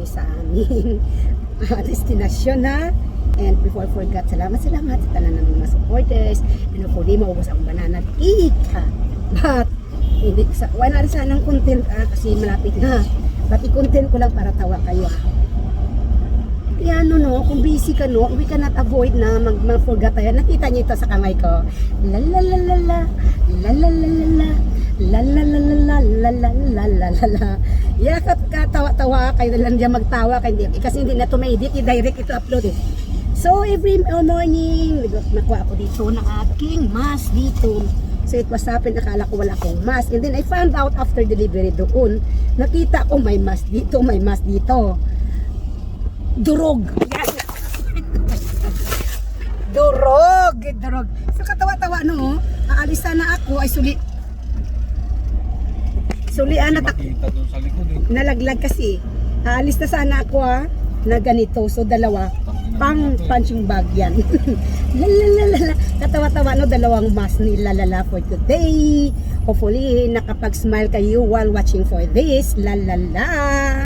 kami sa aming uh, destinasyon na And before I forgot, salamat salamat sa tanan ng mga supporters. And ako di maubos ang banana cake. But, hindi, sa, wala na sanang content ah, kasi malapit na. But i-content ko lang para tawa kayo ah. Kaya ano no, kung busy ka no, we cannot avoid na mag mag-forgot tayo. Nakita niyo ito sa kamay ko. La la la la la, la la la la la, la la la la la la la la la la Yeah, kat katawa-tawa kayo lang diyan magtawa kayo. Hindi, kasi hindi na ito ma-edit, i-direct ito upload eh. So every morning, nakuha ako dito ng aking mask dito. So it was happen, nakala ko wala akong mask. And then I found out after delivery doon, nakita ko may mask dito, may mask dito durog. Yan. durog, durog. So katawa-tawa no, aalis sana ako ay suli. Sulian na Makita doon sa likod eh. nalaglag kasi. Aalis na sana ako ah, na ganito. So dalawa, pang punching bag yan. Lalalala. Katawa-tawa no, dalawang mask ni Lalala for today. Hopefully, nakapag-smile kayo while watching for this. Lalala.